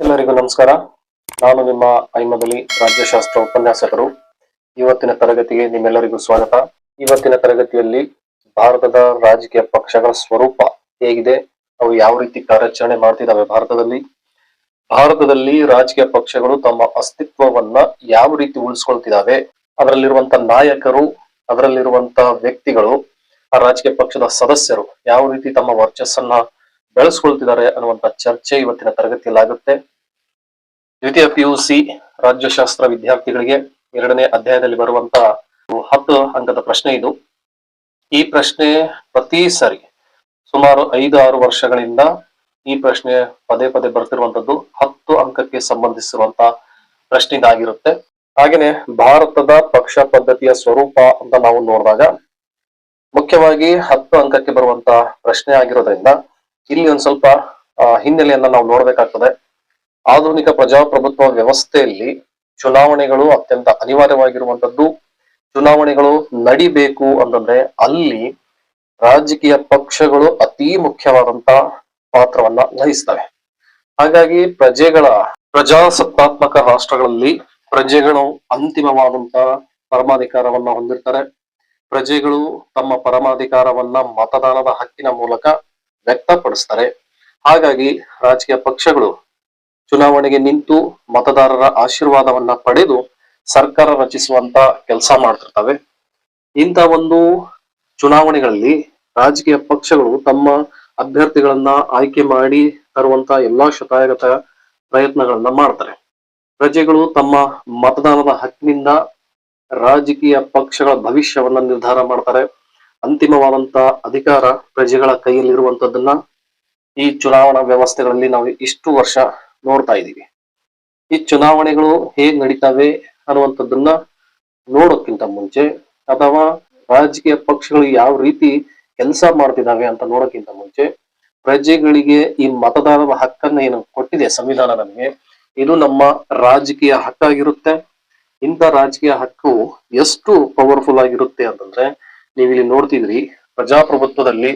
ಎಲ್ಲರಿಗೂ ನಮಸ್ಕಾರ. ನಾನು ನಿಮ್ಮ ಐಮದಲ್ಲಿ ರಾಜ್ಯಶಾಸ್ತ್ರ ಉಪನ್ಯಾಸಕರು. ಇವತ್ತಿನ ತರಗತಿಗೆ ನಿಮ್ಮೆಲ್ಲರಿಗೂ ಸ್ವಾಗತ. ಇವತ್ತಿನ ತರಗತಿಯಲ್ಲಿ ಭಾರತದ ರಾಜಕೀಯ ಪಕ್ಷಗಳ ಸ್ವರೂಪ ಹೇಗಿದೆ? ಅವು ಯಾವ ರೀತಿ ಕಾರ್ಯಾಚರಣೆ ಮಾಡ್ತಿದ್ದಾವೆ ಭಾರತದಲ್ಲಿ? ಭಾರತದಲ್ಲಿ ರಾಜಕೀಯ ಪಕ್ಷಗಳು ತಮ್ಮ ಅಸ್ತಿತ್ವವನ್ನ ಯಾವ ರೀತಿ ಉಳಿಸ್ಕೊಳ್ತಿದ್ದಾವೆ? ಅದರಲ್ಲಿರುವಂತ ನಾಯಕರು ಅದರಲ್ಲಿರುವಂತಹ ವ್ಯಕ್ತಿಗಳು, ಆ ರಾಜಕೀಯ ಪಕ್ಷದ ಸದಸ್ಯರು ಯಾವ ರೀತಿ ತಮ್ಮ ವರ್ಚಸ್ಸನ್ನ ಬೆಳೆಸ್ಕೊಳ್ತಿದ್ದಾರೆ ಅನ್ನುವಂತ ಚರ್ಚೆ ಇವತ್ತಿನ ತರಗತಿಯಲ್ಲಿ ಆಗುತ್ತೆ. ದ್ವಿತೀಯ ಪಿಯುಸಿ ರಾಜ್ಯಶಾಸ್ತ್ರ ವಿದ್ಯಾರ್ಥಿಗಳಿಗೆ ಎರಡನೇ ಅಧ್ಯಾಯದಲ್ಲಿ ಬರುವಂತ ಹತ್ತು ಅಂಕದ ಪ್ರಶ್ನೆ ಇದು. ಈ ಪ್ರಶ್ನೆ ಪ್ರತಿ ಸರಿ ಸುಮಾರು ಐದು ಆರು ವರ್ಷಗಳಿಂದ ಈ ಪ್ರಶ್ನೆ ಪದೇ ಪದೇ ಬರ್ತಿರುವಂತದ್ದು ಹತ್ತು ಅಂಕಕ್ಕೆ ಸಂಬಂಧಿಸಿರುವಂತ ಪ್ರಶ್ನೆ ಇದಾಗಿರುತ್ತೆ ಹಾಗೇನೆ ಭಾರತದ ಪಕ್ಷ ಪದ್ಧತಿಯ ಸ್ವರೂಪ ಅಂತ ನಾವು ನೋಡಿದಾಗ ಮುಖ್ಯವಾಗಿ ಹತ್ತು ಅಂಕಕ್ಕೆ ಬರುವಂತ ಪ್ರಶ್ನೆ ಆಗಿರೋದ್ರಿಂದ ಇಲ್ಲಿ ಒಂದ್ ಸ್ವಲ್ಪ ಹಿನ್ನೆಲೆಯನ್ನ ನಾವು ನೋಡ್ಬೇಕಾಗ್ತದೆ. ಆಧುನಿಕ ಪ್ರಜಾಪ್ರಭುತ್ವ ವ್ಯವಸ್ಥೆಯಲ್ಲಿ ಚುನಾವಣೆಗಳು ಅತ್ಯಂತ ಅನಿವಾರ್ಯವಾಗಿರುವಂತದ್ದು ಚುನಾವಣೆಗಳು ನಡಿಬೇಕು ಅಂತಂದ್ರೆ ಅಲ್ಲಿ ರಾಜಕೀಯ ಪಕ್ಷಗಳು ಅತಿ ಮುಖ್ಯವಾದಂತ ಪಾತ್ರವನ್ನ ವಹಿಸ್ತವೆ. ಹಾಗಾಗಿ ಪ್ರಜೆಗಳ ಪ್ರಜಾಸತ್ತಾತ್ಮಕ ರಾಷ್ಟ್ರಗಳಲ್ಲಿ ಪ್ರಜೆಗಳು ಅಂತಿಮವಾದಂತ ಪರಮಾಧಿಕಾರವನ್ನ ಹೊಂದಿರ್ತಾರೆ. ಪ್ರಜೆಗಳು ತಮ್ಮ ಪರಮಾಧಿಕಾರವನ್ನ ಮತದಾನದ ಹಕ್ಕಿನ ಮೂಲಕ ವ್ಯಕ್ತಪಡಿಸ್ತಾರೆ. ಹಾಗಾಗಿ ರಾಜಕೀಯ ಪಕ್ಷಗಳು ಚುನಾವಣೆಗೆ ನಿಂತು ಮತದಾರರ ಆಶೀರ್ವಾದವನ್ನ ಪಡೆದು ಸರ್ಕಾರ ರಚಿಸುವಂತ ಕೆಲಸ ಮಾಡ್ತಿರ್ತವೆ. ಇಂಥ ಒಂದು ಚುನಾವಣೆಗಳಲ್ಲಿ ರಾಜಕೀಯ ಪಕ್ಷಗಳು ತಮ್ಮ ಅಭ್ಯರ್ಥಿಗಳನ್ನ ಆಯ್ಕೆ ಮಾಡಿ ತರುವಂತ ಎಲ್ಲಾ ಶತಾಯಗತ ಪ್ರಯತ್ನಗಳನ್ನ ಮಾಡ್ತಾರೆ. ಪ್ರಜೆಗಳು ತಮ್ಮ ಮತದಾನದ ಹಕ್ಕಿನಿಂದ ರಾಜಕೀಯ ಪಕ್ಷಗಳ ಭವಿಷ್ಯವನ್ನ ನಿರ್ಧಾರ ಮಾಡ್ತಾರೆ. ಅಂತಿಮವಾದಂತ ಅಧಿಕಾರ ಪ್ರಜೆಗಳ ಕೈಯಲ್ಲಿರುವಂತದ್ದನ್ನ ಈ ಚುನಾವಣಾ ವ್ಯವಸ್ಥೆಗಳಲ್ಲಿ ನಾವು ಇಷ್ಟು ವರ್ಷ ನೋಡ್ತಾ ಇದ್ದೀವಿ. ಈ ಚುನಾವಣೆಗಳು ಹೇಗ್ ನಡೀತಾವೆ ಅನ್ನುವಂಥದ್ದನ್ನ ನೋಡೋಕ್ಕಿಂತ ಮುಂಚೆ ಅಥವಾ ರಾಜಕೀಯ ಪಕ್ಷಗಳು ಯಾವ ರೀತಿ ಕೆಲಸ ಮಾಡ್ತಿದ್ದಾವೆ ಅಂತ ನೋಡೋಕ್ಕಿಂತ ಮುಂಚೆ ಪ್ರಜೆಗಳಿಗೆ ಈ ಮತದಾನದ ಹಕ್ಕನ್ನ ಏನು ಕೊಟ್ಟಿದೆ ಸಂವಿಧಾನ ನಮಗೆ? ಇದು ನಮ್ಮ ರಾಜಕೀಯ ಹಕ್ಕಾಗಿರುತ್ತೆ. ಇಂಥ ರಾಜಕೀಯ ಹಕ್ಕು ಎಷ್ಟು ಪವರ್ಫುಲ್ ಆಗಿರುತ್ತೆ ಅಂತಂದ್ರೆ ನೀವು ಇಲ್ಲಿ ನೋಡ್ತಿದ್ರಿ, ಪ್ರಜಾಪ್ರಭುತ್ವದಲ್ಲಿ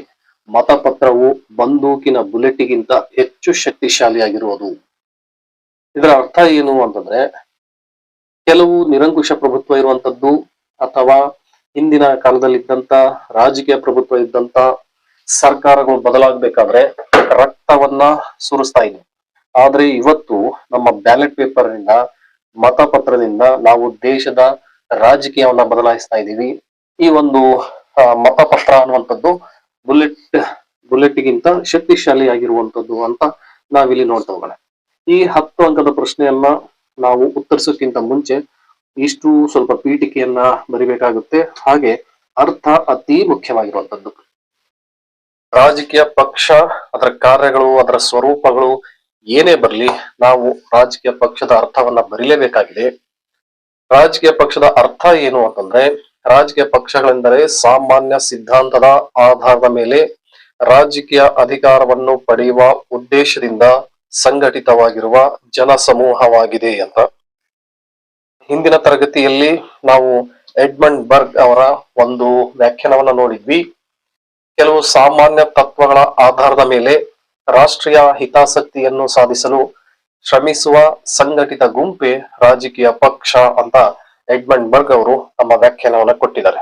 ಮತಪತ್ರವು ಬಂದೂಕಿನ ಬುಲೆಟ್ಗಿಂತ ಹೆಚ್ಚು ಶಕ್ತಿಶಾಲಿಯಾಗಿರುವುದು. ಇದರ ಅರ್ಥ ಏನು ಅಂತಂದ್ರೆ, ಕೆಲವು ನಿರಂಕುಶ ಪ್ರಭುತ್ವ ಇರುವಂತದ್ದು ಅಥವಾ ಹಿಂದಿನ ಕಾಲದಲ್ಲಿದ್ದಂತ ರಾಜಕೀಯ ಪ್ರಭುತ್ವ ಇದ್ದಂತ ಸರ್ಕಾರಗಳು ಬದಲಾಗಬೇಕಾದ್ರೆ ರಕ್ತವನ್ನ ಸುರಿಸ್ತಾ ಇದೆ. ಆದ್ರೆ ಇವತ್ತು ನಮ್ಮ ಬ್ಯಾಲೆಟ್ ಪೇಪರ್ನಿಂದ ಮತಪತ್ರದಿಂದ ನಾವು ದೇಶದ ರಾಜಕೀಯವನ್ನ ಬದಲಾಯಿಸ್ತಾ ಇದ್ದೀವಿ. ಈ ಒಂದು ಮತಪತ್ರ ಅನ್ನುವಂಥದ್ದು ಬುಲೆಟ್, ಬುಲೆಟ್ಗಿಂತ ಶಕ್ತಿಶಾಲಿಯಾಗಿರುವಂಥದ್ದು ಅಂತ ನಾವಿಲ್ಲಿ ನೋಡ್ತಾ ಹೋಗೋಣ. ಈ ಹತ್ತು ಅಂಕದ ಪ್ರಶ್ನೆಯನ್ನ ನಾವು ಉತ್ತರಿಸೋಕ್ಕಿಂತ ಮುಂಚೆ ಇಷ್ಟು ಸ್ವಲ್ಪ ಪೀಠಿಕೆಯನ್ನ ಬರಿಬೇಕಾಗುತ್ತೆ. ಹಾಗೆ ಅರ್ಥ ಅತಿ ಮುಖ್ಯವಾಗಿರುವಂತದ್ದು ರಾಜಕೀಯ ಪಕ್ಷ, ಅದರ ಕಾರ್ಯಗಳು, ಅದರ ಸ್ವರೂಪಗಳು ಏನೇ ಬರಲಿ ನಾವು ರಾಜಕೀಯ ಪಕ್ಷದ ಅರ್ಥವನ್ನ ಬರಿಲೇಬೇಕಾಗಿದೆ. ರಾಜಕೀಯ ಪಕ್ಷದ ಅರ್ಥ ಏನು ಅಂತಂದ್ರೆ ರಾಜಕೀಯ ಪಕ್ಷಗಳೆಂದರೆ ಸಾಮಾನ್ಯ ಸಿದ್ಧಾಂತದ ಆಧಾರದ ಮೇಲೆ ರಾಜಕೀಯ ಅಧಿಕಾರವನ್ನು ಪಡೆಯುವ ಉದ್ದೇಶದಿಂದ ಸಂಘಟಿತವಾಗಿರುವ ಜನಸಮೂಹವಾಗಿದೆ ಅಂತ. ಹಿಂದಿನ ತರಗತಿಯಲ್ಲಿ ನಾವು ಎಡ್ಮಂಡ್ ಬರ್ಗ್ ಅವರ ಒಂದು ವ್ಯಾಖ್ಯಾನವನ್ನು ನೋಡಿದ್ವಿ. ಕೆಲವು ಸಾಮಾನ್ಯ ತತ್ವಗಳ ಆಧಾರದ ಮೇಲೆ ರಾಷ್ಟ್ರೀಯ ಹಿತಾಸಕ್ತಿಯನ್ನು ಸಾಧಿಸಲು ಶ್ರಮಿಸುವ ಸಂಘಟಿತ ಗುಂಪೆ ರಾಜಕೀಯ ಪಕ್ಷ ಅಂತ ಎಡ್ಮಂಡ್ ಬರ್ಗ್ ಅವರು ತಮ್ಮ ವ್ಯಾಖ್ಯಾನವನ್ನ ಕೊಟ್ಟಿದ್ದಾರೆ.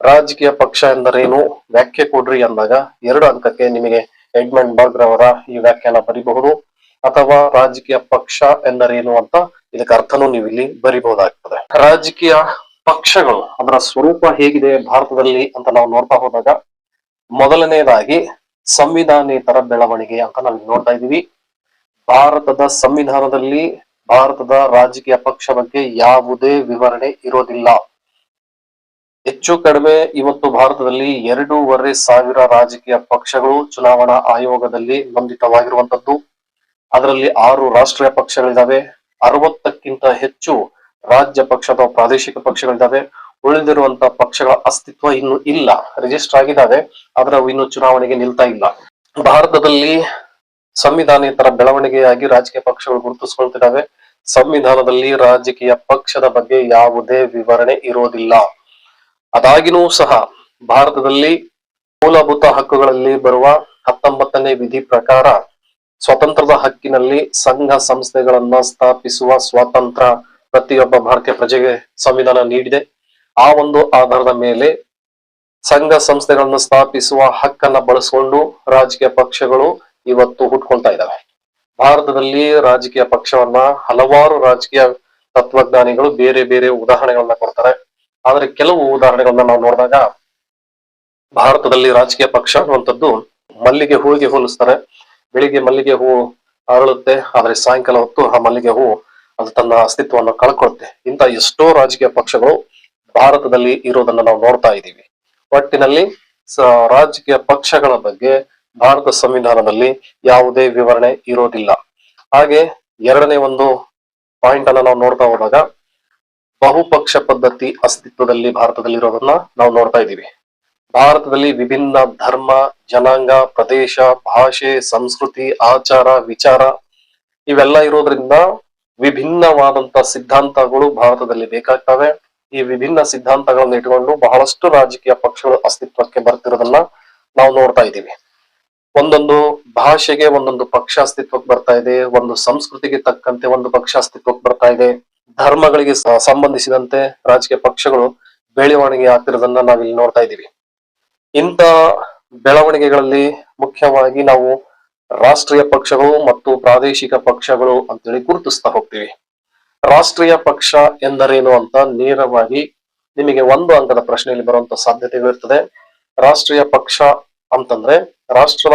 ರಾಜಕೀಯ ಪಕ್ಷ ಎಂದರೇನು? ವ್ಯಾಖ್ಯೆ ಕೊಡ್ರಿ ಅಂದಾಗ ಎರಡು ಅಂಕಕ್ಕೆ ನಿಮಗೆ ಎಡ್ಮಂಡ್ ಬರ್ಗ್ ಅವರ ಈ ವ್ಯಾಖ್ಯಾನ ಬರೀಬಹುದು ಅಥವಾ ರಾಜಕೀಯ ಪಕ್ಷ ಎಂದರೇನು ಅಂತ ಇದಕ್ಕೆ ಅರ್ಥನೂ ನೀವು ಇಲ್ಲಿ ಬರಿಬಹುದಾಗ್ತದೆ. ರಾಜಕೀಯ ಪಕ್ಷಗಳು ಅದರ ಸ್ವರೂಪ ಹೇಗಿದೆ ಭಾರತದಲ್ಲಿ ಅಂತ ನಾವು ನೋಡ್ತಾ ಹೋದಾಗ ಮೊದಲನೇದಾಗಿ ಸಂವಿಧಾನೇತರ ಬೆಳವಣಿಗೆ ಅಂತ ನಾವು ನೋಡ್ತಾ ಇದೀವಿ ಭಾರತದ ಸಂವಿಧಾನದಲ್ಲಿ ಭಾರತದ ರಾಜಕೀಯ ಪಕ್ಷ ಬಗ್ಗೆ ಯಾವುದೇ ವಿವರಣೆ ಇರೋದಿಲ್ಲ. ಹೆಚ್ಚು ಕಡಿಮೆ ಇವತ್ತು ಭಾರತದಲ್ಲಿ ಎರಡೂವರೆ ಸಾವಿರ ರಾಜಕೀಯ ಪಕ್ಷಗಳು ಚುನಾವಣಾ ಆಯೋಗದಲ್ಲಿ ನೋಂದಿತವಾಗಿರುವಂತದ್ದು ಅದರಲ್ಲಿ ಆರು ರಾಷ್ಟ್ರೀಯ ಪಕ್ಷಗಳಿದಾವೆ. ಅರವತ್ತಕ್ಕಿಂತ ಹೆಚ್ಚು ರಾಜ್ಯ ಪಕ್ಷ ಅಥವಾ ಪ್ರಾದೇಶಿಕ ಪಕ್ಷಗಳಿದಾವೆ. ಉಳಿದಿರುವಂತಹ ಪಕ್ಷಗಳ ಅಸ್ತಿತ್ವ ಇನ್ನು ಇಲ್ಲ. ರಿಜಿಸ್ಟರ್ ಆಗಿದ್ದಾವೆ. ಆದ್ರೆ ಅವು ಇನ್ನು ಚುನಾವಣೆಗೆ ನಿಲ್ತಾ ಇಲ್ಲ. ಭಾರತದಲ್ಲಿ ಸಂವಿಧಾನೇತರ ಬೆಳವಣಿಗೆಯಾಗಿ ರಾಜಕೀಯ ಪಕ್ಷಗಳು ಗುರುತಿಸ್ಕೊಳ್ತಿದ್ದಾವೆ ಸಂವಿಧಾನದಲ್ಲಿ ರಾಜಕೀಯ ಪಕ್ಷದ ಬಗ್ಗೆ ಯಾವುದೇ ವಿವರಣೆ ಇರೋದಿಲ್ಲ. ಅದಾಗಿನೂ ಸಹ ಭಾರತದಲ್ಲಿ ಮೂಲಭೂತ ಹಕ್ಕುಗಳಲ್ಲಿ ಬರುವ ಹತ್ತೊಂಬತ್ತನೇ ವಿಧಿ ಪ್ರಕಾರ ಸ್ವತಂತ್ರದ ಹಕ್ಕಿನಲ್ಲಿ ಸಂಘ ಸಂಸ್ಥೆಗಳನ್ನ ಸ್ಥಾಪಿಸುವ ಸ್ವಾತಂತ್ರ್ಯ ಪ್ರತಿಯೊಬ್ಬ ಭಾರತೀಯ ಪ್ರಜೆಗೆ ಸಂವಿಧಾನ ನೀಡಿದೆ. ಆ ಒಂದು ಆಧಾರದ ಮೇಲೆ ಸಂಘ ಸಂಸ್ಥೆಗಳನ್ನು ಸ್ಥಾಪಿಸುವ ಹಕ್ಕನ್ನ ಬಳಸಿಕೊಂಡು ರಾಜಕೀಯ ಪಕ್ಷಗಳು ಇವತ್ತು ಹುಟ್ಕೊಳ್ತಾ ಇದ್ದಾವೆ ಭಾರತದಲ್ಲಿ ರಾಜಕೀಯ ಪಕ್ಷವನ್ನ ಹಲವಾರು ರಾಜಕೀಯ ತತ್ವಜ್ಞಾನಿಗಳು ಬೇರೆ ಬೇರೆ ಉದಾಹರಣೆಗಳನ್ನ ಕೊಡ್ತಾರೆ. ಆದ್ರೆ ಕೆಲವು ಉದಾಹರಣೆಗಳನ್ನ ನಾವು ನೋಡಿದಾಗ ಭಾರತದಲ್ಲಿ ರಾಜಕೀಯ ಪಕ್ಷ ಅನ್ನುವಂಥದ್ದು ಮಲ್ಲಿಗೆ ಹೂವಿಗೆ ಹೋಲಿಸ್ತಾರೆ. ಬೆಳಿಗ್ಗೆ ಮಲ್ಲಿಗೆ ಹೂ ಅರಳುತ್ತೆ, ಆದ್ರೆ ಸಾಯಂಕಾಲ ಹೊತ್ತು ಆ ಮಲ್ಲಿಗೆ ಹೂ ಅದು ತನ್ನ ಅಸ್ತಿತ್ವವನ್ನು ಕಳ್ಕೊಳುತ್ತೆ. ಇಂತ ಎಷ್ಟೋ ರಾಜಕೀಯ ಪಕ್ಷಗಳು ಭಾರತದಲ್ಲಿ ಇರೋದನ್ನ ನಾವು ನೋಡ್ತಾ ಇದ್ದೀವಿ. ಒಟ್ಟಿನಲ್ಲಿ ರಾಜಕೀಯ ಪಕ್ಷಗಳ ಬಗ್ಗೆ ಭಾರತ ಸಂವಿಧಾನದಲ್ಲಿ ಯಾವುದೇ ವಿವರಣೆ ಇರೋದಿಲ್ಲ. ಹಾಗೆ ಎರಡನೇ ಒಂದು ಪಾಯಿಂಟ್ ಅನ್ನ ನಾವು ನೋಡ್ತಾ ಹೋದಾಗ, ಬಹುಪಕ್ಷ ಪದ್ಧತಿ ಅಸ್ತಿತ್ವದಲ್ಲಿ ಭಾರತದಲ್ಲಿ ಇರೋದನ್ನ ನಾವು ನೋಡ್ತಾ ಇದ್ದೀವಿ. ಭಾರತದಲ್ಲಿ ವಿಭಿನ್ನ ಧರ್ಮ, ಜನಾಂಗ, ಪ್ರದೇಶ, ಭಾಷೆ, ಸಂಸ್ಕೃತಿ, ಆಚಾರ, ವಿಚಾರ ಇವೆಲ್ಲ ಇರೋದ್ರಿಂದ ವಿಭಿನ್ನವಾದಂತ ಸಿದ್ಧಾಂತಗಳು ಭಾರತದಲ್ಲಿ ಬೇಕಾಗ್ತವೆ. ಈ ವಿಭಿನ್ನ ಸಿದ್ಧಾಂತಗಳನ್ನ ಇಟ್ಕೊಂಡು ಬಹಳಷ್ಟು ರಾಜಕೀಯ ಪಕ್ಷಗಳು ಅಸ್ತಿತ್ವಕ್ಕೆ ಬರ್ತಿರೋದನ್ನ ನಾವು ನೋಡ್ತಾ ಇದ್ದೀವಿ. ಒಂದೊಂದು ಭಾಷೆಗೆ ಒಂದೊಂದು ಪಕ್ಷ ಅಸ್ತಿತ್ವಕ್ಕೆ ಬರ್ತಾ ಇದೆ, ಒಂದು ಸಂಸ್ಕೃತಿಗೆ ತಕ್ಕಂತೆ ಒಂದು ಪಕ್ಷ ಅಸ್ತಿತ್ವಕ್ಕೆ ಬರ್ತಾ ಇದೆ. ಧರ್ಮಗಳಿಗೆ ಸಂಬಂಧಿಸಿದಂತೆ ರಾಜಕೀಯ ಪಕ್ಷಗಳು ಬೆಳವಣಿಗೆ ಆಗ್ತಿರೋದನ್ನ ನಾವಿಲ್ಲಿ ನೋಡ್ತಾ ಇದ್ದೀವಿ. ಇಂಥ ಬೆಳವಣಿಗೆಗಳಲ್ಲಿ ಮುಖ್ಯವಾಗಿ ನಾವು ರಾಷ್ಟ್ರೀಯ ಪಕ್ಷಗಳು ಮತ್ತು ಪ್ರಾದೇಶಿಕ ಪಕ್ಷಗಳು ಅಂತೇಳಿ ಗುರುತಿಸ್ತಾ ಹೋಗ್ತೀವಿ. ರಾಷ್ಟ್ರೀಯ ಪಕ್ಷ ಎಂದರೇನು ಅಂತ ನೇರವಾಗಿ ನಿಮಗೆ ಒಂದು ಅಂಕದ ಪ್ರಶ್ನೆಯಲ್ಲಿ ಬರುವಂತ ಸಾಧ್ಯತೆಗಳಿರ್ತದೆ. ರಾಷ್ಟ್ರೀಯ ಪಕ್ಷ ಅಂತಂದ್ರೆ ರಾಷ್ಟ್ರ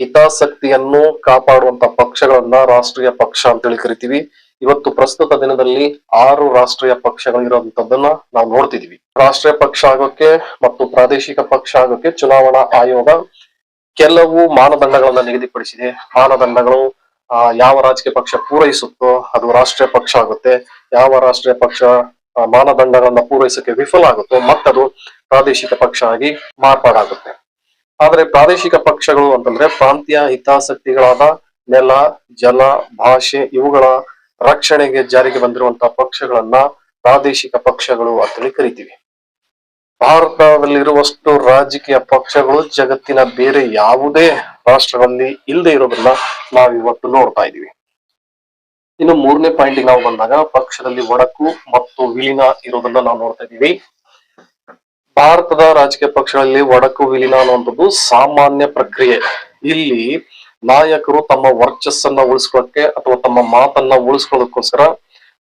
ಹಿತಾಸಕ್ತಿಯನ್ನು ಕಾಪಾಡುವಂತ ಪಕ್ಷಗಳನ್ನ ರಾಷ್ಟ್ರೀಯ ಪಕ್ಷ ಅಂತೇಳಿ ಕರಿತೀವಿ. ಇವತ್ತು ಪ್ರಸ್ತುತ ದಿನದಲ್ಲಿ ಆರು ರಾಷ್ಟ್ರೀಯ ಪಕ್ಷಗಳು ಇರುವಂತದ್ದನ್ನ ನಾವು ನೋಡ್ತಿದೀವಿ. ರಾಷ್ಟ್ರೀಯ ಪಕ್ಷ ಆಗೋಕೆ ಮತ್ತು ಪ್ರಾದೇಶಿಕ ಪಕ್ಷ ಆಗೋಕೆ ಚುನಾವಣಾ ಆಯೋಗ ಕೆಲವು ಮಾನದಂಡಗಳನ್ನ ನಿಗದಿಪಡಿಸಿದೆ. ಮಾನದಂಡಗಳು ಆ, ಯಾವ ರಾಜಕೀಯ ಪಕ್ಷ ಪೂರೈಸುತ್ತೋ ಅದು ರಾಷ್ಟ್ರೀಯ ಪಕ್ಷ ಆಗುತ್ತೆ. ಯಾವ ರಾಷ್ಟ್ರೀಯ ಪಕ್ಷ ಮಾನದಂಡಗಳನ್ನ ಪೂರೈಸಕ್ಕೆ ವಿಫಲ ಆಗುತ್ತೋ ಮತ್ತದು ಪ್ರಾದೇಶಿಕ ಪಕ್ಷ ಆಗಿ ಮಾರ್ಪಾಡಾಗುತ್ತೆ. ಆದ್ರೆ ಪ್ರಾದೇಶಿಕ ಪಕ್ಷಗಳು ಅಂತಂದ್ರೆ ಪ್ರಾಂತೀಯ ಹಿತಾಸಕ್ತಿಗಳಾದ ನೆಲ, ಜಲ, ಭಾಷೆ ಇವುಗಳ ರಕ್ಷಣೆಗೆ ಜಾರಿಗೆ ಬಂದಿರುವಂತಹ ಪಕ್ಷಗಳನ್ನ ಪ್ರಾದೇಶಿಕ ಪಕ್ಷಗಳು ಅಂತೇಳಿ ಕರಿತೀವಿ. ಭಾರತದಲ್ಲಿರುವಷ್ಟು ರಾಜಕೀಯ ಪಕ್ಷಗಳು ಜಗತ್ತಿನ ಬೇರೆ ಯಾವುದೇ ರಾಷ್ಟ್ರಗಳಲ್ಲಿ ಇಲ್ಲದೆ ಇರೋದನ್ನ ನಾವು ಇವತ್ತು ನೋಡ್ತಾ ಇದೀವಿ ಇನ್ನು ಮೂರನೇ ಪಾಯಿಂಟ್ ನಾವು ಬಂದಾಗ ಪಕ್ಷದಲ್ಲಿ ಒಡಕು ಮತ್ತು ವಿಲೀನ ಇರೋದನ್ನ ನಾವು ನೋಡ್ತಾ ಇದೀವಿ ಭಾರತದ ರಾಜಕೀಯ ಪಕ್ಷಗಳಲ್ಲಿ ಒಡಕು ವಿಲೀನ ಅನ್ನುವಂಥದ್ದು ಸಾಮಾನ್ಯ ಪ್ರಕ್ರಿಯೆ. ಇಲ್ಲಿ ನಾಯಕರು ತಮ್ಮ ವರ್ಚಸ್ಸನ್ನ ಉಳಿಸ್ಕೊಳಕ್ಕೆ ಅಥವಾ ತಮ್ಮ ಮಾತನ್ನ ಉಳಿಸ್ಕೊಳ್ಳೋದಕ್ಕೋಸ್ಕರ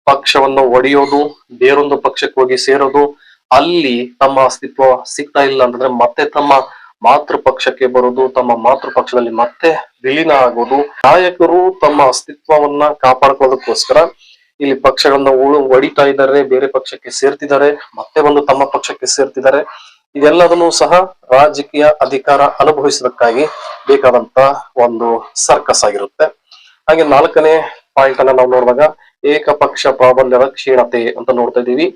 ಪಕ್ಷವನ್ನು ಒಡೆಯೋದು, ಬೇರೊಂದು ಪಕ್ಷಕ್ಕೆ ಹೋಗಿ ಸೇರೋದು, ಅಲ್ಲಿ ತಮ್ಮ ಅಸ್ತಿತ್ವ ಸಿಗ್ತಾ ಇಲ್ಲ ಅಂತಂದ್ರೆ ಮತ್ತೆ ತಮ್ಮ ಮಾತೃ ಪಕ್ಷಕ್ಕೆ ಬರೋದು, ತಮ್ಮ ಮಾತೃ ಪಕ್ಷದಲ್ಲಿ ಮತ್ತೆ ವಿಲೀನ ಆಗೋದು. ನಾಯಕರು ತಮ್ಮ ಅಸ್ತಿತ್ವವನ್ನ ಕಾಪಾಡ್ಕೊಳ್ಳೋದಕ್ಕೋಸ್ಕರ ಇಲ್ಲಿ ಪಕ್ಷಗಳನ್ನ ಉಳು ಒಡಿತಾ ಇದ್ದಾರೆ, ಬೇರೆ ಪಕ್ಷಕ್ಕೆ ಸೇರ್ತಿದ್ದಾರೆ, ಮತ್ತೆ ಒಂದು ತಮ್ಮ ಪಕ್ಷಕ್ಕೆ ಸೇರ್ತಿದ್ದಾರೆ. ಇದೆಲ್ಲದನ್ನು ಸಹ ರಾಜಕೀಯ ಅಧಿಕಾರ ಅನುಭವಿಸೋದಕ್ಕಾಗಿ ಬೇಕಾದಂತ ಒಂದು ಸರ್ಕಸ್ ಆಗಿರುತ್ತೆ. ಹಾಗೆ ನಾಲ್ಕನೇ ಪಾಯಿಂಟ್ ಅನ್ನ ನಾವು ನೋಡಿದಾಗ ಏಕಪಕ್ಷ ಪ್ರಾಬಲ್ಯದ ಕ್ಷೀಣತೆ ಅಂತ ನೋಡ್ತಾ ಇದ್ದೀವಿ.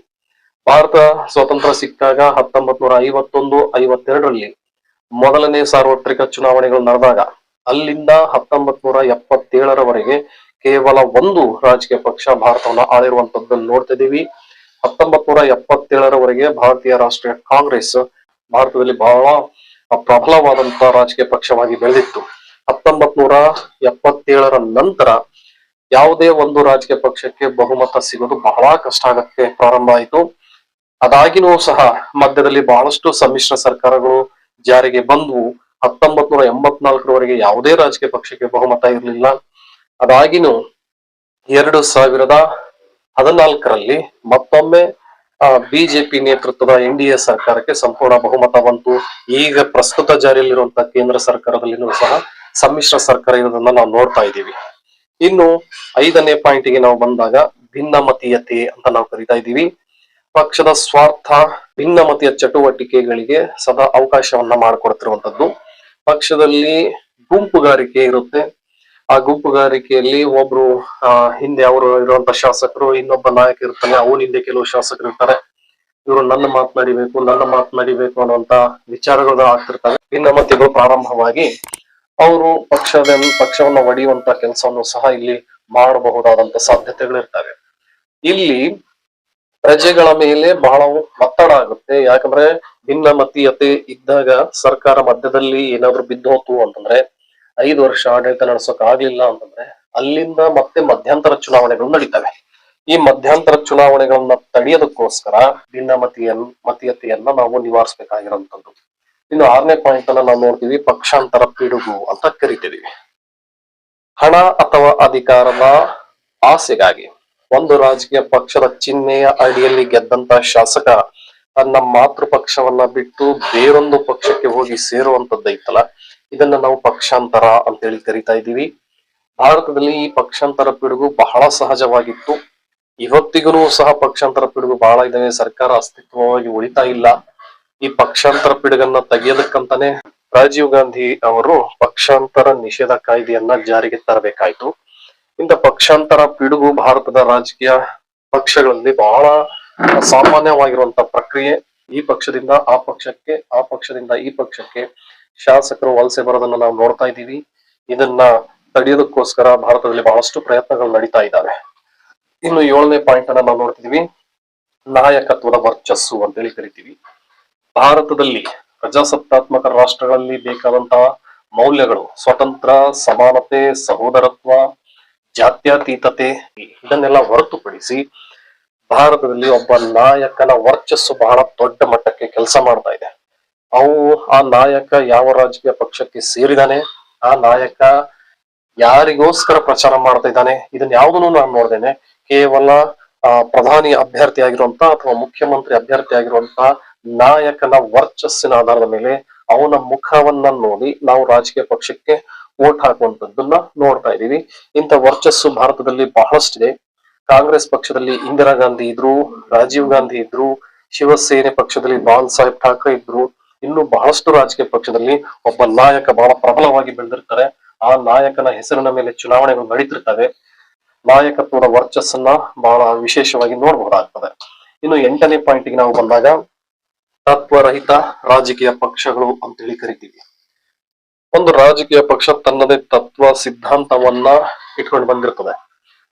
ಭಾರತ ಸ್ವಾತಂತ್ರ್ಯ ಸಿಕ್ಕಾಗ ಹತ್ತೊಂಬತ್ ನೂರ ಐವತ್ತೊಂದು, ಐವತ್ತೆರಡರಲ್ಲಿ ಮೊದಲನೇ ಸಾರ್ವತ್ರಿಕ ಚುನಾವಣೆಗಳು ನಡೆದಾಗ ಅಲ್ಲಿಂದ ಹತ್ತೊಂಬತ್ ನೂರ ಎಪ್ಪತ್ತೇಳರವರೆಗೆ ಕೇವಲ ಒಂದು ರಾಜಕೀಯ ಪಕ್ಷ ಭಾರತವನ್ನ ಆಳಿರುವಂತದ್ದನ್ನು ನೋಡ್ತಾ ಇದೀವಿ ಹತ್ತೊಂಬತ್ ನೂರ ಎಪ್ಪತ್ತೇಳರವರೆಗೆ ಭಾರತೀಯ ರಾಷ್ಟ್ರೀಯ ಕಾಂಗ್ರೆಸ್ ಭಾರತದಲ್ಲಿ ಬಹಳ ಪ್ರಬಲವಾದಂತ ರಾಜಕೀಯ ಪಕ್ಷವಾಗಿ ಬೆಳೆದಿತ್ತು. ಹತ್ತೊಂಬತ್ ನೂರ ಎಪ್ಪತ್ತೇಳರ ನಂತರ ಯಾವುದೇ ಒಂದು ರಾಜಕೀಯ ಪಕ್ಷಕ್ಕೆ ಬಹುಮತ ಸಿಗೋದು ಬಹಳ ಕಷ್ಟ ಆಗಕ್ಕೆ ಪ್ರಾರಂಭ ಆಯಿತು. ಅದಾಗಿನೂ ಸಹ ಮಧ್ಯದಲ್ಲಿ ಬಹಳಷ್ಟು ಸಮ್ಮಿಶ್ರ ಸರ್ಕಾರಗಳು ಜಾರಿಗೆ ಬಂದವು. ಹತ್ತೊಂಬತ್ ನೂರ ಎಂಬತ್ನಾಲ್ಕರವರೆಗೆ ಯಾವುದೇ ರಾಜಕೀಯ ಪಕ್ಷಕ್ಕೆ ಬಹುಮತ ಇರಲಿಲ್ಲ. ಅದಾಗಿನೂ ಎರಡು ಸಾವಿರದ ಹದಿನಾಲ್ಕರಲ್ಲಿ ಮತ್ತೊಮ್ಮೆ ಬಿಜೆಪಿ ನೇತೃತ್ವದ ಎನ್ ಡಿ ಎ ಸರ್ಕಾರಕ್ಕೆ ಸಂಪೂರ್ಣ ಬಹುಮತ ಬಂತು. ಈಗ ಪ್ರಸ್ತುತ ಜಾರಿಯಲ್ಲಿರುವಂತಹ ಕೇಂದ್ರ ಸರ್ಕಾರದಲ್ಲಿನೂ ಸಹ ಸಮ್ಮಿಶ್ರ ಸರ್ಕಾರ ಇರೋದನ್ನ ನಾವು ನೋಡ್ತಾ ಇದ್ದೀವಿ. ಇನ್ನು ಐದನೇ ಪಾಯಿಂಟ್ಗೆ ನಾವು ಬಂದಾಗ ಭಿನ್ನಮತೀಯತೆ ಅಂತ ನಾವು ಕರಿತಾ ಇದ್ದೀವಿ. ಪಕ್ಷದ ಸ್ವಾರ್ಥ, ಭಿನ್ನಮತೀಯ ಚಟುವಟಿಕೆಗಳಿಗೆ ಸದಾ ಅವಕಾಶವನ್ನ ಮಾಡಿಕೊಡ್ತಿರುವಂತದ್ದು ಪಕ್ಷದಲ್ಲಿ ಗುಂಪುಗಾರಿಕೆ ಇರುತ್ತೆ. ಆ ಗುಂಪುಗಾರಿಕೆಯಲ್ಲಿ ಒಬ್ರು ಹಿಂದೆ ಅವರು ಇರುವಂತ ಶಾಸಕರು, ಇನ್ನೊಬ್ಬ ನಾಯಕ ಇರ್ತಾನೆ, ಅವನ ಹಿಂದೆ ಕೆಲವು ಶಾಸಕರು ಇರ್ತಾರೆ. ಇವರು ನನ್ನ ಮಾತನಾಡಿಬೇಕು ನನ್ನ ಮಾತನಾಡಿಬೇಕು ಅನ್ನುವಂತ ವಿಚಾರಗಳು ಆಗ್ತಿರ್ತವೆ. ಭಿನ್ನಮತಿಗಳು ಪ್ರಾರಂಭವಾಗಿ ಅವರು ಪಕ್ಷದ, ಪಕ್ಷವನ್ನು ಒಡೆಯುವಂತ ಕೆಲಸವನ್ನು ಸಹ ಇಲ್ಲಿ ಮಾಡಬಹುದಾದಂತ ಸಾಧ್ಯತೆಗಳು ಇರ್ತವೆ ಇಲ್ಲಿ ಪ್ರಜೆಗಳ ಮೇಲೆ ಬಹಳ ಒತ್ತಡ ಆಗುತ್ತೆ. ಯಾಕಂದ್ರೆ ಭಿನ್ನಮತೀಯತೆ ಇದ್ದಾಗ ಸರ್ಕಾರ ಮಧ್ಯದಲ್ಲಿ ಏನಾದ್ರು ಬಿದ್ದೋತು ಅಂತಂದ್ರೆ ಐದು ವರ್ಷ ಆಡಳಿತ ನಡೆಸೋಕೆ ಆಗ್ಲಿಲ್ಲ ಅಂತಂದ್ರೆ ಅಲ್ಲಿಂದ ಮತ್ತೆ ಮಧ್ಯಂತರ ಚುನಾವಣೆಗಳು ನಡೀತವೆ. ಈ ಮಧ್ಯಂತರ ಚುನಾವಣೆಗಳನ್ನ ತಡೆಯೋದಕ್ಕೋಸ್ಕರ ಭಿನ್ನಮತಿಯನ್ ಮತೀಯತೆಯನ್ನ ನಾವು ನಿವಾರಿಸಬೇಕಾಗಿರೋಂಥದ್ದು. ಇನ್ನು ಆರನೇ ಪಾಯಿಂಟ್ ಅನ್ನ ನಾವು ನೋಡ್ತೀವಿ, ಪಕ್ಷಾಂತರ ಪಿಡುಗು ಅಂತ ಕರಿತಿದೀವಿ. ಹಣ ಅಥವಾ ಅಧಿಕಾರದ ಆಸೆಗಾಗಿ ಒಂದು ರಾಜಕೀಯ ಪಕ್ಷದ ಚಿಹ್ನೆಯ ಅಡಿಯಲ್ಲಿ ಗೆದ್ದಂತ ಶಾಸಕ ತನ್ನ ಮಾತೃ ಪಕ್ಷವನ್ನ ಬಿಟ್ಟು ಬೇರೊಂದು ಪಕ್ಷಕ್ಕೆ ಹೋಗಿ ಸೇರುವಂತದ್ದೈತಲ್ಲ ಇದನ್ನ ನಾವು ಪಕ್ಷಾಂತರ ಅಂತೇಳಿ ಕರಿತಾ ಇದ್ದೀವಿ. ಭಾರತದಲ್ಲಿ ಈ ಪಕ್ಷಾಂತರ ಪಿಡುಗು ಬಹಳ ಸಹಜವಾಗಿತ್ತು. ಇವತ್ತಿಗೂ ಸಹ ಪಕ್ಷಾಂತರ ಪಿಡುಗು ಬಹಳ ಇದಾವೆ. ಸರ್ಕಾರ ಅಸ್ತಿತ್ವವಾಗಿ ಉಳಿತಾ ಇಲ್ಲ. ಈ ಪಕ್ಷಾಂತರ ಪಿಡುಗನ್ನ ತೆಗೆಯೋದಕ್ಕಂತಾನೆ ರಾಜೀವ್ ಗಾಂಧಿ ಅವರು ಪಕ್ಷಾಂತರ ನಿಷೇಧ ಕಾಯ್ದೆಯನ್ನ ಜಾರಿಗೆ ತರಬೇಕಾಯ್ತು. ಇಂಥ ಪಕ್ಷಾಂತರ ಪಿಡುಗು ಭಾರತದ ರಾಜಕೀಯ ಪಕ್ಷಗಳಲ್ಲಿ ಬಹಳ ಸಾಮಾನ್ಯವಾಗಿರುವಂತ ಪ್ರಕ್ರಿಯೆ. ಈ ಪಕ್ಷದಿಂದ ಆ ಪಕ್ಷಕ್ಕೆ, ಆ ಪಕ್ಷದಿಂದ ಈ ಪಕ್ಷಕ್ಕೆ ಶಾಸಕರು ವಲಸೆ ಬರೋದನ್ನ ನಾವು ನೋಡ್ತಾ ಇದ್ದೀವಿ. ಇದನ್ನ ತಡೆಯೋದಕ್ಕೋಸ್ಕರ ಭಾರತದಲ್ಲಿ ಬಹಳಷ್ಟು ಪ್ರಯತ್ನಗಳು ನಡೀತಾ ಇದ್ದಾವೆ. ಇನ್ನು ಏಳನೇ ಪಾಯಿಂಟ್ ಅನ್ನ ನಾವು ನೋಡ್ತಿದೀವಿ. ನಾಯಕತ್ವದ ವರ್ಚಸ್ಸು ಅಂತೇಳಿ ಕರಿತೀವಿ. ಭಾರತದಲ್ಲಿ ಪ್ರಜಾಸತ್ತಾತ್ಮಕ ರಾಷ್ಟ್ರಗಳಲ್ಲಿ ಬೇಕಾದಂತಹ ಮೌಲ್ಯಗಳು, ಸ್ವತಂತ್ರ, ಸಮಾನತೆ, ಸಹೋದರತ್ವ, ಜಾತ್ಯತೀತತೆ ಇದನ್ನೆಲ್ಲ ಹೊರತುಪಡಿಸಿ ಭಾರತದಲ್ಲಿ ಒಬ್ಬ ನಾಯಕನ ವರ್ಚಸ್ಸು ಬಹಳ ದೊಡ್ಡ ಮಟ್ಟಕ್ಕೆ ಕೆಲಸ ಮಾಡ್ತಾ ಇದೆ. ಅವು ಆ ನಾಯಕ ಯಾವ ರಾಜಕೀಯ ಪಕ್ಷಕ್ಕೆ ಸೇರಿದಾನೆ, ಆ ನಾಯಕ ಯಾರಿಗೋಸ್ಕರ ಪ್ರಚಾರ ಮಾಡ್ತಾ ಇದ್ದಾನೆ, ಇದನ್ನ ಯಾವುದನ್ನು ನಾನು ನೋಡ್ದೇನೆ, ಕೇವಲ ಪ್ರಧಾನಿ ಅಭ್ಯರ್ಥಿ ಆಗಿರುವಂತ ಅಥವಾ ಮುಖ್ಯಮಂತ್ರಿ ಅಭ್ಯರ್ಥಿ ಆಗಿರುವಂತ ನಾಯಕನ ವರ್ಚಸ್ಸಿನ ಆಧಾರದ ಮೇಲೆ ಅವನ ಮುಖವನ್ನ ನೋಡಿ ನಾವು ರಾಜಕೀಯ ಪಕ್ಷಕ್ಕೆ ವೋಟ್ ಹಾಕುವಂತದ್ದನ್ನ ನೋಡ್ತಾ ಇದೀವಿ ಇಂಥ ವರ್ಚಸ್ಸು ಭಾರತದಲ್ಲಿ ಬಹಳಷ್ಟಿದೆ. ಕಾಂಗ್ರೆಸ್ ಪಕ್ಷದಲ್ಲಿ ಇಂದಿರಾ ಗಾಂಧಿ ಇದ್ರು, ರಾಜೀವ್ ಗಾಂಧಿ ಇದ್ರು, ಶಿವಸೇನೆ ಪಕ್ಷದಲ್ಲಿ ಬಾಲ್ ಸಾಹೇಬ್ ಠಾಕ್ರೆ ಇದ್ರು ಇನ್ನು ಬಹಳಷ್ಟು ರಾಜಕೀಯ ಪಕ್ಷದಲ್ಲಿ ಒಬ್ಬ ನಾಯಕ ಬಹಳ ಪ್ರಬಲವಾಗಿ ಬೆಳೆದಿರ್ತಾರೆ. ಆ ನಾಯಕನ ಹೆಸರಿನ ಮೇಲೆ ಚುನಾವಣೆಗಳು ನಡೀತಿರ್ತವೆ. ನಾಯಕತ್ವದ ವರ್ಚಸ್ಸನ್ನ ಬಹಳ ವಿಶೇಷವಾಗಿ ನೋಡಬಹುದಾಗ್ತದೆ. ಇನ್ನು ಎಂಟನೇ ಪಾಯಿಂಟ್ಗೆ ನಾವು ಬಂದಾಗ ತತ್ವರಹಿತ ರಾಜಕೀಯ ಪಕ್ಷಗಳು ಅಂತ ಹೇಳಿ ಕರಿತೀವಿ. ಒಂದು ರಾಜಕೀಯ ಪಕ್ಷ ತನ್ನದೇ ತತ್ವ ಸಿದ್ಧಾಂತವನ್ನ ಇಟ್ಕೊಂಡು ಬಂದಿರ್ತದೆ.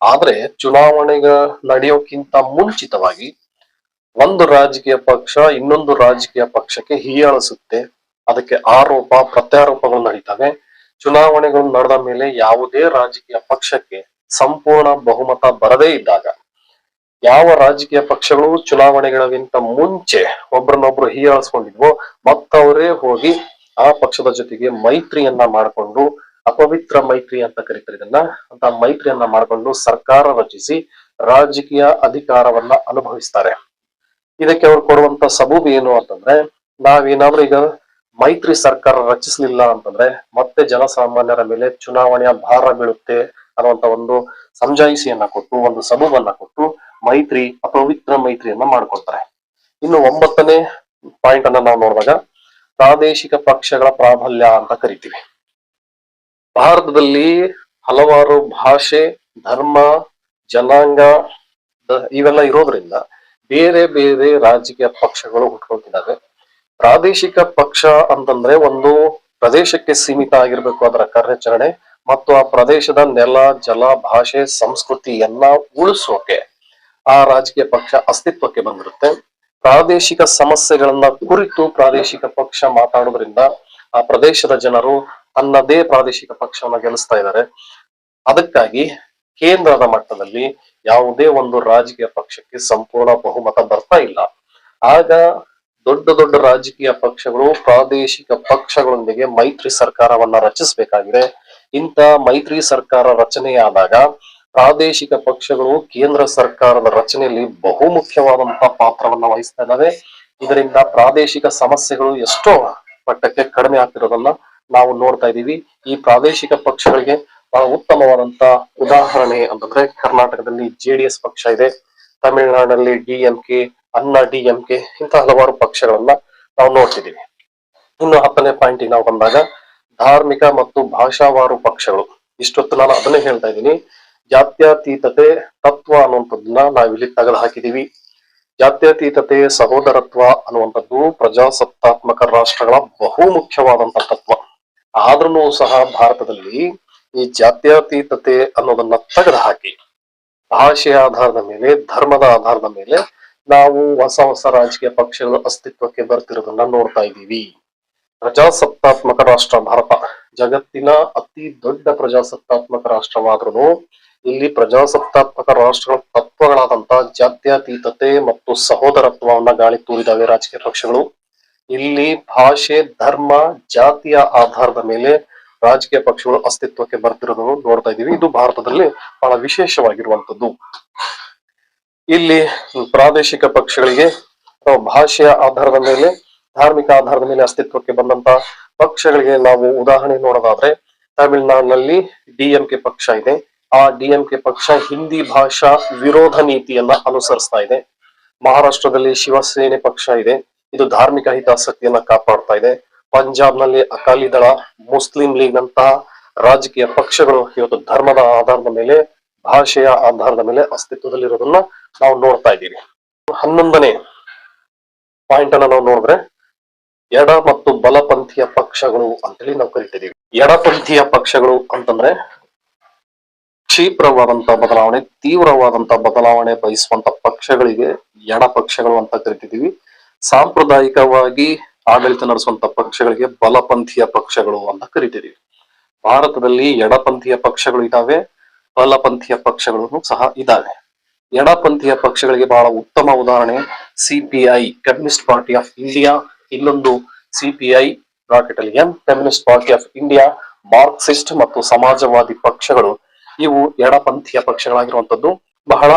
ಆದ್ರೆ ಚುನಾವಣೆಗ ನಡೆಯೋಕ್ಕಿಂತ ಮುಂಚಿತವಾಗಿ ಒಂದು ರಾಜಕೀಯ ಪಕ್ಷ ಇನ್ನೊಂದು ರಾಜಕೀಯ ಪಕ್ಷಕ್ಕೆ ಹೀಯಾಳಿಸುತ್ತೆ. ಅದಕ್ಕೆ ಆರೋಪ, ಪ್ರತ್ಯಾರೋಪಗಳು ನಡೀತವೆ. ಚುನಾವಣೆಗಳು ನಡೆದ ಮೇಲೆ ಯಾವುದೇ ರಾಜಕೀಯ ಪಕ್ಷಕ್ಕೆ ಸಂಪೂರ್ಣ ಬಹುಮತ ಬರದೇ ಇದ್ದಾಗ ಯಾವ ರಾಜಕೀಯ ಪಕ್ಷಗಳು ಚುನಾವಣೆಗಳಿಗಿಂತ ಮುಂಚೆ ಒಬ್ರನ್ನೊಬ್ರು ಹೀಯಾಳಿಸ್ಕೊಂಡಿದ್ವೋ ಮತ್ತವರೇ ಹೋಗಿ ಆ ಪಕ್ಷದ ಜೊತೆಗೆ ಮೈತ್ರಿಯನ್ನ ಮಾಡಿಕೊಂಡು, ಅಪವಿತ್ರ ಮೈತ್ರಿ ಅಂತ ಕರೀತಾರೆ ಇದನ್ನ, ಅಂತ ಮೈತ್ರಿಯನ್ನ ಮಾಡಿಕೊಂಡು ಸರ್ಕಾರ ರಚಿಸಿ ರಾಜಕೀಯ ಅಧಿಕಾರವನ್ನ ಅನುಭವಿಸ್ತಾರೆ. ಇದಕ್ಕೆ ಅವ್ರು ಕೊಡುವಂತ ಸಬೂಬು ಏನು ಅಂತಂದ್ರೆ, ನಾವೇನಾದ್ರೂ ಈಗ ಮೈತ್ರಿ ಸರ್ಕಾರ ರಚಿಸಲಿಲ್ಲ ಅಂತಂದ್ರೆ, ಮತ್ತೆ ಜನಸಾಮಾನ್ಯರ ಮೇಲೆ ಚುನಾವಣೆಯ ಭಾರ ಬೀಳುತ್ತೆ ಅನ್ನುವಂತ ಒಂದು ಸಂಜಾಯಿಸಿಯನ್ನ ಕೊಟ್ಟು, ಒಂದು ಸಬೂಬನ್ನ ಕೊಟ್ಟು ಮೈತ್ರಿ, ಅಪವಿತ್ರ ಮೈತ್ರಿಯನ್ನ ಮಾಡ್ಕೊಳ್ತಾರೆ. ಇನ್ನು ಒಂಬತ್ತನೇ ಪಾಯಿಂಟ್ ಅನ್ನ ನಾವು ನೋಡಿದಾಗ, ಪ್ರಾದೇಶಿಕ ಪಕ್ಷಗಳ ಪ್ರಾಬಲ್ಯ ಅಂತ ಕರಿತೀವಿ. ಭಾರತದಲ್ಲಿ ಹಲವಾರು ಭಾಷೆ, ಧರ್ಮ, ಜನಾಂಗ ಇವೆಲ್ಲ ಇರೋದ್ರಿಂದ ಬೇರೆ ಬೇರೆ ರಾಜಕೀಯ ಪಕ್ಷಗಳು ಹುಟ್ಕೊಳ್ತಿದ್ದಾವೆ ಪ್ರಾದೇಶಿಕ ಪಕ್ಷ ಅಂತಂದ್ರೆ ಒಂದು ಪ್ರದೇಶಕ್ಕೆ ಸೀಮಿತ ಆಗಿರ್ಬೇಕು ಅದರ ಕಾರ್ಯಾಚರಣೆ ಮತ್ತು ಆ ಪ್ರದೇಶದ ನೆಲ, ಜಲ, ಭಾಷೆ, ಸಂಸ್ಕೃತಿ ಎಲ್ಲ ಉಳಿಸೋಕೆ ಆ ರಾಜಕೀಯ ಪಕ್ಷ ಅಸ್ತಿತ್ವಕ್ಕೆ ಬಂದಿರುತ್ತೆ. ಪ್ರಾದೇಶಿಕ ಸಮಸ್ಯೆಗಳನ್ನ ಕುರಿತು ಪ್ರಾದೇಶಿಕ ಪಕ್ಷ ಮಾತಾಡೋದ್ರಿಂದ ಆ ಪ್ರದೇಶದ ಜನರು ತನ್ನದೇ ಪ್ರಾದೇಶಿಕ ಪಕ್ಷವನ್ನ ಗೆಲ್ಲಿಸ್ತಾ ಇದ್ದಾರೆ. ಅದಕ್ಕಾಗಿ ಕೇಂದ್ರದ ಮಟ್ಟದಲ್ಲಿ ಯಾವುದೇ ಒಂದು ರಾಜಕೀಯ ಪಕ್ಷಕ್ಕೆ ಸಂಪೂರ್ಣ ಬಹುಮತ ಬರ್ತಾ ಇಲ್ಲ. ಆಗ ದೊಡ್ಡ ದೊಡ್ಡ ರಾಜಕೀಯ ಪಕ್ಷಗಳು, ಪ್ರಾದೇಶಿಕ ಪಕ್ಷಗಳೊಂದಿಗೆ ಮೈತ್ರಿ ಸರ್ಕಾರವನ್ನ ರಚಿಸಬೇಕಾಗಿದೆ. ಇಂಥ ಮೈತ್ರಿ ಸರ್ಕಾರ ರಚನೆಯಾದಾಗ ಪ್ರಾದೇಶಿಕ ಪಕ್ಷಗಳು, ಕೇಂದ್ರ ಸರ್ಕಾರದ ರಚನೆಯಲ್ಲಿ ಬಹುಮುಖ್ಯವಾದಂತಹ ಪಾತ್ರವನ್ನ ವಹಿಸ್ತಾ ಇದ್ದಾವೆ. ಇದರಿಂದ ಪ್ರಾದೇಶಿಕ ಸಮಸ್ಯೆಗಳು ಎಷ್ಟೋ ಮಟ್ಟಕ್ಕೆ ಕಡಿಮೆ ಆಗ್ತಿರೋದನ್ನ ನಾವು ನೋಡ್ತಾ ಇದ್ದೀವಿ. ಈ ಪ್ರಾದೇಶಿಕ ಪಕ್ಷಗಳಿಗೆ ಉತ್ತಮವಾದಂತ ಉದಾಹರಣೆ ಅಂತಂದ್ರೆ ಕರ್ನಾಟಕದಲ್ಲಿ ಜೆಡಿಎಸ್ ಪಕ್ಷ ಇದೆ. ತಮಿಳುನಾಡಲ್ಲಿ D M K Anna D M K ಇಂತ ಹಲವಾರು ಪಕ್ಷಗಳನ್ನ ನಾವು ನೋಡ್ತಿದ್ದೀವಿ. ಇನ್ನು ಹತ್ತನೇ ಪಾಯಿಂಟ್ ನಾವು ಬಂದಾಗ ಧಾರ್ಮಿಕ ಮತ್ತು ಭಾಷಾವಾರು ಪಕ್ಷಗಳು. ಇಷ್ಟೊತ್ತು ನಾನು ಅದನ್ನೇ ಹೇಳ್ತಾ ಇದ್ದೀನಿ. ಜಾತ್ಯತೀತತೆ, ತತ್ವ ಅನ್ನುವಂಥದ್ದನ್ನ ನಾವಿಲ್ಲಿ ತೆಗೆದು ಹಾಕಿದೀವಿ ಜಾತ್ಯತೀತತೆ, ಸಹೋದರತ್ವ ಅನ್ನುವಂಥದ್ದು ಪ್ರಜಾಸತ್ತಾತ್ಮಕ ರಾಷ್ಟ್ರಗಳ ಬಹು ಮುಖ್ಯವಾದಂತ ತತ್ವ. ಆದ್ರೂ ಸಹ ಭಾರತದಲ್ಲಿ ಈ ಜಾತ್ಯತೀತತೆ ಅನ್ನೋದನ್ನ ತೆಗೆದು ಹಾಕಿ ಭಾಷೆಯ ಆಧಾರದ ಮೇಲೆ, ಧರ್ಮದ ಆಧಾರದ ಮೇಲೆ ನಾವು ಹೊಸ ಹೊಸ ರಾಜಕೀಯ ಪಕ್ಷಗಳು ಅಸ್ತಿತ್ವಕ್ಕೆ ಬರ್ತಿರೋದನ್ನ ನೋಡ್ತಾ ಇದ್ದೀವಿ. ಪ್ರಜಾಸತ್ತಾತ್ಮಕ ರಾಷ್ಟ್ರ ಭಾರತ. ಜಗತ್ತಿನ ಅತಿ ದೊಡ್ಡ ಪ್ರಜಾಸತ್ತಾತ್ಮಕ ರಾಷ್ಟ್ರವಾದ್ರೂ ಇಲ್ಲಿ ಪ್ರಜಾಸತ್ತಾತ್ಮಕ ರಾಷ್ಟ್ರಗಳ ತತ್ವಗಳಾದಂತ ಜಾತ್ಯತೀತತೆ ಮತ್ತು ಸಹೋದರತ್ವವನ್ನ ಗಾಳಿ ತೂರಿದಾವೆ ರಾಜಕೀಯ ಪಕ್ಷಗಳು. ಇಲ್ಲಿ ಭಾಷೆ, ಧರ್ಮ, ಜಾತಿಯ ಆಧಾರದ ಮೇಲೆ ರಾಜಕೀಯ ಪಕ್ಷಗಳು ಅಸ್ತಿತ್ವಕ್ಕೆ ಬರ್ತಿರೋದನ್ನು ನೋಡ್ತಾ ಇದೀವಿ ಇದು ಭಾರತದಲ್ಲಿ ಬಹಳ ವಿಶೇಷವಾಗಿರುವಂತದ್ದು ಇಲ್ಲಿ ಪ್ರಾದೇಶಿಕ ಪಕ್ಷಗಳಿಗೆ ಅಥವಾ ಭಾಷೆಯ ಆಧಾರದ ಮೇಲೆ, ಧಾರ್ಮಿಕ ಆಧಾರದ ಮೇಲೆ ಅಸ್ತಿತ್ವಕ್ಕೆ ಬಂದಂತ ಪಕ್ಷಗಳಿಗೆ ನಾವು ಉದಾಹರಣೆ ನೋಡೋದಾದ್ರೆ, ತಮಿಳುನಾಡಿನಲ್ಲಿ ಡಿಎಂಕೆ ಪಕ್ಷ ಇದೆ. ಆ ಡಿಎಂಕೆ ಪಕ್ಷ ಹಿಂದಿ ಭಾಷಾ ವಿರೋಧ ನೀತಿಯನ್ನ ಅನುಸರಿಸ್ತಾ ಇದೆ. ಮಹಾರಾಷ್ಟ್ರದಲ್ಲಿ ಶಿವಸೇನೆ ಪಕ್ಷ ಇದೆ. ಇದು ಧಾರ್ಮಿಕ ಹಿತಾಸಕ್ತಿಯನ್ನ ಕಾಪಾಡ್ತಾ ಇದೆ. ಪಂಜಾಬ್ನಲ್ಲಿ ಅಕಾಲಿ ದಳ, ಮುಸ್ಲಿಂ ಲೀಗ್ ನಂತಹ ರಾಜಕೀಯ ಪಕ್ಷಗಳು ಇವತ್ತು ಧರ್ಮದ ಆಧಾರದ ಮೇಲೆ, ಭಾಷೆಯ ಆಧಾರದ ಮೇಲೆ ಅಸ್ತಿತ್ವದಲ್ಲಿರೋದನ್ನ ನಾವು ನೋಡ್ತಾ ಇದ್ದೀವಿ. ಹನ್ನೊಂದನೇ ಪಾಯಿಂಟ್ ಅನ್ನ ನಾವು ನೋಡಿದ್ರೆ, ಎಡ ಮತ್ತು ಬಲಪಂಥೀಯ ಪಕ್ಷಗಳು ಅಂತೇಳಿ ನಾವು ಕರಿತಿದ್ದೀವಿ. ಎಡಪಂಥೀಯ ಪಕ್ಷಗಳು ಅಂತಂದ್ರೆ, ಕ್ಷಿಪ್ರವಾದಂತ ಬದಲಾವಣೆ, ತೀವ್ರವಾದಂತ ಬದಲಾವಣೆ ಬಯಸುವಂತ ಪಕ್ಷಗಳಿಗೆ ಎಡ ಪಕ್ಷಗಳು ಅಂತ ಕರಿತಿದ್ದೀವಿ. ಸಾಂಪ್ರದಾಯಿಕವಾಗಿ ಆಡಳಿತ ನಡೆಸುವಂತ ಪಕ್ಷಗಳಿಗೆ ಬಲಪಂಥೀಯ ಪಕ್ಷಗಳು ಅಂತ ಕರಿತೀರಿ. ಭಾರತದಲ್ಲಿ ಎಡಪಂಥೀಯ ಪಕ್ಷಗಳು ಇದಾವೆ, ಬಲಪಂಥೀಯ ಪಕ್ಷಗಳು ಸಹ ಇದಾವೆ. ಎಡಪಂಥೀಯ ಪಕ್ಷಗಳಿಗೆ ಬಹಳ ಉತ್ತಮ ಉದಾಹರಣೆ CPI Communist Party of India ಇನ್ನೊಂದು ಸಿಪಿಐ ಬ್ರಾಕೆಟ್ ಅಲ್ಲಿ M Communist Party of India Marxist ಮತ್ತು ಸಮಾಜವಾದಿ ಪಕ್ಷಗಳು. ಇವು ಎಡಪಂಥೀಯ ಪಕ್ಷಗಳಾಗಿರುವಂತದ್ದು ಬಹಳ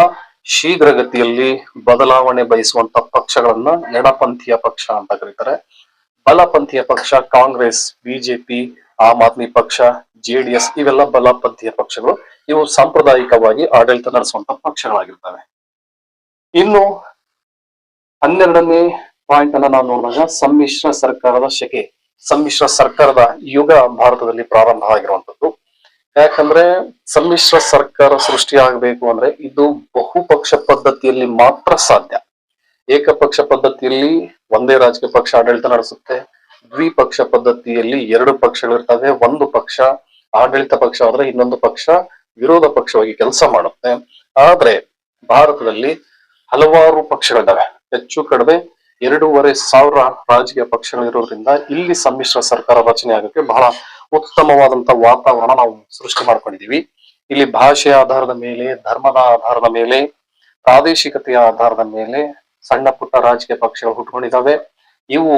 ಶೀಘ್ರಗತಿಯಲ್ಲಿ ಬದಲಾವಣೆ ಬಯಸುವಂತ ಪಕ್ಷಗಳನ್ನ ಎಡಪಂಥೀಯ ಪಕ್ಷ ಅಂತ ಕರೀತಾರೆ. ಬಲಪಂಥೀಯ ಪಕ್ಷ, ಕಾಂಗ್ರೆಸ್, ಬಿಜೆಪಿ, ಆಮ್ ಆದ್ಮಿ ಪಕ್ಷ ಜೆಡಿಎಸ್ ಇವೆಲ್ಲ ಬಲಪಂಥೀಯ ಪಕ್ಷಗಳು. ಇವು ಸಾಂಪ್ರದಾಯಿಕವಾಗಿ ಆಡಳಿತ ನಡೆಸುವಂತ ಪಕ್ಷಗಳಾಗಿರ್ತವೆ. ಇನ್ನು ಹನ್ನೆರಡನೇ ಪಾಯಿಂಟ್ ಅನ್ನ ನಾವು ನೋಡಿದಾಗ ಸಮ್ಮಿಶ್ರ ಸರ್ಕಾರದ ಶಕೆ, ಸಮ್ಮಿಶ್ರ ಸರ್ಕಾರದ ಯುಗ ಭಾರತದಲ್ಲಿ ಪ್ರಾರಂಭ ಆಗಿರುವಂತದ್ದು ಯಾಕಂದ್ರೆ ಸಮ್ಮಿಶ್ರ ಸರ್ಕಾರ ಸೃಷ್ಟಿಯಾಗಬೇಕು ಅಂದ್ರೆ ಇದು ಬಹುಪಕ್ಷ ಪದ್ಧತಿಯಲ್ಲಿ ಮಾತ್ರ ಸಾಧ್ಯ. ಏಕಪಕ್ಷ ಪದ್ಧತಿಯಲ್ಲಿ ಒಂದೇ ರಾಜಕೀಯ ಪಕ್ಷ ಆಡಳಿತ ನಡೆಸುತ್ತೆ. ದ್ವಿಪಕ್ಷ ಪದ್ಧತಿಯಲ್ಲಿ ಎರಡು ಪಕ್ಷಗಳಿರ್ತವೆ. ಒಂದು ಪಕ್ಷ ಆಡಳಿತ ಪಕ್ಷ ಆದ್ರೆ ಇನ್ನೊಂದು ಪಕ್ಷ ವಿರೋಧ ಪಕ್ಷವಾಗಿ ಕೆಲಸ ಮಾಡುತ್ತೆ. ಆದ್ರೆ ಭಾರತದಲ್ಲಿ ಹಲವಾರು ಪಕ್ಷಗಳಿದ್ದಾವೆ. ಹೆಚ್ಚು ಕಡಿಮೆ ಎರಡೂವರೆ ಸಾವಿರ ರಾಜಕೀಯ ಪಕ್ಷಗಳಿರೋದ್ರಿಂದ ಇಲ್ಲಿ ಸಮ್ಮಿಶ್ರ ಸರ್ಕಾರ ರಚನೆ ಆಗೋಕೆ ಬಹಳ ಉತ್ತಮವಾದಂತ ವಾತಾವರಣ ನಾವು ಸೃಷ್ಟಿ ಮಾಡ್ಕೊಂಡಿದೀವಿ. ಇಲ್ಲಿ ಭಾಷೆಯ ಆಧಾರದ ಮೇಲೆ, ಧರ್ಮದ ಆಧಾರದ ಮೇಲೆ, ಪ್ರಾದೇಶಿಕತೆಯ ಆಧಾರದ ಮೇಲೆ ಸಣ್ಣ ಪುಟ್ಟ ರಾಜಕೀಯ ಪಕ್ಷಗಳು ಹುಟ್ಕೊಂಡಿದ್ದಾವೆ ಇವು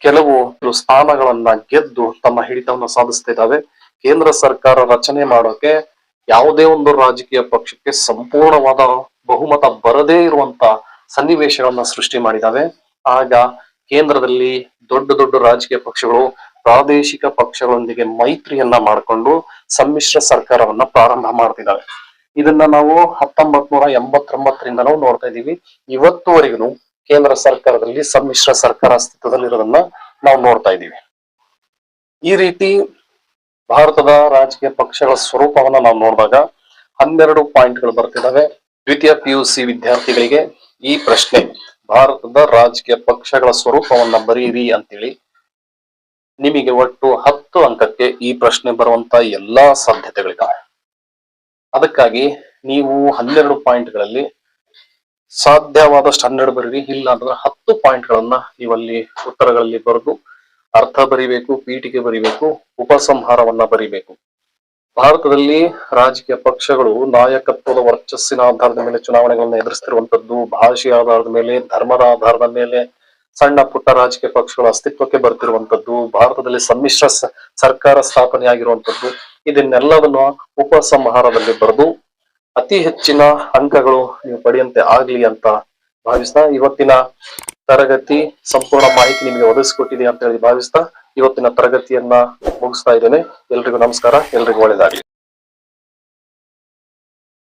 ಕೆಲವು ಸ್ಥಾನಗಳನ್ನ ಗೆದ್ದು ತಮ್ಮ ಹಿಡಿತವನ್ನು ಸಾಧಿಸ್ತಾ ಕೇಂದ್ರ ಸರ್ಕಾರ ರಚನೆ ಮಾಡೋಕೆ ಯಾವುದೇ ಒಂದು ರಾಜಕೀಯ ಪಕ್ಷಕ್ಕೆ ಸಂಪೂರ್ಣವಾದ ಬಹುಮತ ಬರದೇ ಇರುವಂತ ಸನ್ನಿವೇಶಗಳನ್ನ ಸೃಷ್ಟಿ ಮಾಡಿದಾವೆ ಆಗ ಕೇಂದ್ರದಲ್ಲಿ ದೊಡ್ಡ ದೊಡ್ಡ ರಾಜಕೀಯ ಪಕ್ಷಗಳು ಪ್ರಾದೇಶಿಕ ಪಕ್ಷಗಳೊಂದಿಗೆ ಮೈತ್ರಿಯನ್ನ ಮಾಡಿಕೊಂಡು ಸಮ್ಮಿಶ್ರ ಸರ್ಕಾರವನ್ನ ಪ್ರಾರಂಭ ಮಾಡ್ತಿದ್ದಾವೆ ಇದನ್ನ ನಾವು ಹತ್ತೊಂಬತ್ ನೂರ ಎಂಬತ್ತೊಂಬತ್ತರಿಂದ ನಾವು ನೋಡ್ತಾ ಇದೀವಿ ಇವತ್ತುವರೆಗೂ ಕೇಂದ್ರ ಸರ್ಕಾರದಲ್ಲಿ ಸಮ್ಮಿಶ್ರ ಸರ್ಕಾರ ಅಸ್ತಿತ್ವದಲ್ಲಿರೋದನ್ನ ನಾವು ನೋಡ್ತಾ ಇದ್ದೀವಿ. ಈ ರೀತಿ ಭಾರತದ ರಾಜಕೀಯ ಪಕ್ಷಗಳ ಸ್ವರೂಪವನ್ನ ನಾವು ನೋಡಿದಾಗ ಹನ್ನೆರಡು ಪಾಯಿಂಟ್ಗಳು ಬರ್ತಿದ್ದಾವೆ ದ್ವಿತೀಯ ಪಿ ಯು ಸಿ ವಿದ್ಯಾರ್ಥಿಗಳಿಗೆ ಈ ಪ್ರಶ್ನೆ, ಭಾರತದ ರಾಜಕೀಯ ಪಕ್ಷಗಳ ಸ್ವರೂಪವನ್ನ ಬರೀರಿ ಅಂತೇಳಿ. ನಿಮಗೆ ಒಟ್ಟು ಹತ್ತು ಅಂಕಕ್ಕೆ ಈ ಪ್ರಶ್ನೆ ಬರುವಂತ ಎಲ್ಲಾ ಸಾಧ್ಯತೆಗಳಿದ್ದಾವೆ. ಅದಕ್ಕಾಗಿ ನೀವು ಹನ್ನೆರಡು ಪಾಯಿಂಟ್ಗಳಲ್ಲಿ ಸಾಧ್ಯವಾದಷ್ಟು ಹನ್ನೆರಡು ಬರೀರಿ ಇಲ್ಲ ಅಂದ್ರೆ ಹತ್ತು ಪಾಯಿಂಟ್ಗಳನ್ನ ನೀವಲ್ಲಿ ಉತ್ತರಗಳಲ್ಲಿ ಬರೆದು ಅರ್ಥ ಬರಿಬೇಕು ಪೀಠಿಗೆ ಬರಿಬೇಕು, ಉಪಸಂಹಾರವನ್ನ ಬರಿಬೇಕು. ಭಾರತದಲ್ಲಿ ರಾಜಕೀಯ ಪಕ್ಷಗಳು ನಾಯಕತ್ವದ ವರ್ಚಸ್ಸಿನ ಆಧಾರದ ಮೇಲೆ ಚುನಾವಣೆಗಳನ್ನ ಎದುರಿಸ್ತಿರುವಂತದ್ದು ಭಾಷೆಯ ಆಧಾರದ ಮೇಲೆ, ಧರ್ಮದ ಆಧಾರದ ಮೇಲೆ ಸಣ್ಣ ಪುಟ್ಟ ರಾಜಕೀಯ ಪಕ್ಷಗಳು ಅಸ್ತಿತ್ವಕ್ಕೆ ಬರ್ತಿರುವಂತದ್ದು ಭಾರತದಲ್ಲಿ ಸಮ್ಮಿಶ್ರ ಸರ್ಕಾರ ಸ್ಥಾಪನೆ ಆಗಿರುವಂತದ್ದು ಇದನ್ನೆಲ್ಲವನ್ನು ಉಪಸಂಹಾರದಲ್ಲಿ ಬರೆದು ಅತಿ ಹೆಚ್ಚಿನ ಅಂಕಗಳು ನೀವು ಪಡೆಯಂತೆ ಆಗ್ಲಿ ಅಂತ ಭಾವಿಸ್ತಾ ಇವತ್ತಿನ ತರಗತಿ ಸಂಪೂರ್ಣ ಮಾಹಿತಿ ನಿಮಗೆ ಒದಗಿಸಿಕೊಟ್ಟಿದೆ ಅಂತ ಹೇಳಿ ಭಾವಿಸ್ತಾ ಇವತ್ತಿನ ತರಗತಿಯನ್ನ ಮುಗಿಸ್ತಾ ಇದ್ದೇನೆ. ಎಲ್ರಿಗೂ ನಮಸ್ಕಾರ. ಎಲ್ರಿಗೂ ಒಳ್ಳೆಯದಾಗ್ಲಿ.